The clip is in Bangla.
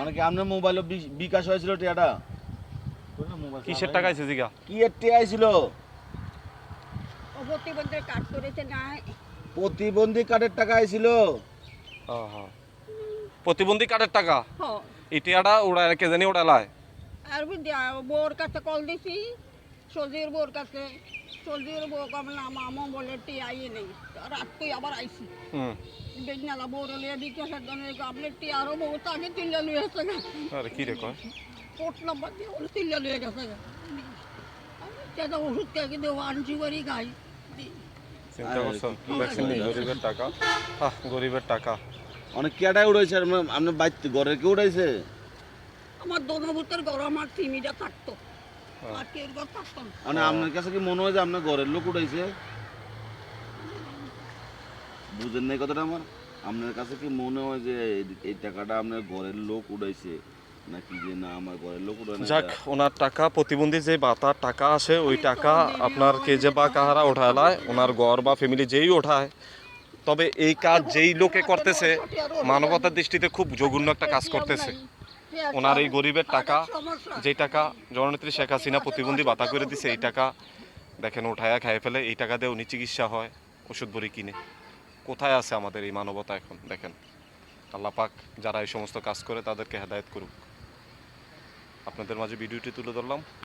অনেকে আপনার মোবাইলে বিকাশ হয়েছিল টিয়াটা? কিসের টাকা আছে জিগা? কি এর টিয়া ছিল ও প্রতিবন্ধের করেছে না। প্রতিবন্ধী কার্ডের টাকা আইছিল? প্রতিবন্ধী কার্ডের টাকা? হ। ইটিয়াটা উড়ায় কে জানি উড়ালায়। আর বউর কাছে কল দিছি সজির বউর কাছে। মামা বলে টি আইয়ে নেই। রাত তুই আবার আইসি হুম। বেজনালা বউর লিয়ে দিকে সেদিন আপনার টি আরও বউ তাকে তিল্লা লুয়ে গেছে গা। আরে কি রে কয়? নাম্বার দিয়ে ওর লুয়ে গেছে। সেটা ওষুধ দেবো আনছি দি- চিন্তা করছ? কি- কি দেখছেন নি, করে? গরিবের টাকা। আহ গরিবের টাকা। অনেক কেটাই উড়াইছে? আর আপনার- বাইতে ঘরের কেউ উড়াইছে? আমার ঘর থাকতো হ্যাঁ। আর ঘর থাকতো। মানে আপনার কাছে কি মনে হয় যে আপনার ঘরের লোক উঠাইছে? বুঝেন নাই কথাটা আমার। আপনার কাছে কি মনে হয় যে এই- টাকাটা আপনার ঘরের লোক উঠাইছে? নাকি যে না আমার ঘরের লোক উঠায় যাক ওনার টাকা প্রতিবন্ধী যে বাতার টাকা আসে ওই টাকা আপনার কে যে বা কাহারা ওঠালায় ওনার ঘর বা ফ্যামিলি যেই ওঠায় তবে এই কাজ যেই লোকে করতেছে মানবতার দৃষ্টিতে খুব জঘন্য একটা কাজ করতেছে। ওনার এই গরিবের টাকা যে টাকা জননেত্রী শেখ হাসিনা প্রতিবন্ধী বাতা করে দিছে, এই টাকা দেখেন উঠায়া খাইয়ে ফেলে, এই টাকা দিয়ে উনি চিকিৎসা হয়, ওষুধ বড়ি কিনে। কোথায় আছে আমাদের এই মানবতা এখন, দেখেন? আল্লাহ পাক যারা এই সমস্ত কাজ করে তাদেরকে হেদায়ত করুক। আপনাদের মাঝে ভিডিওটি তুলে ধরলাম।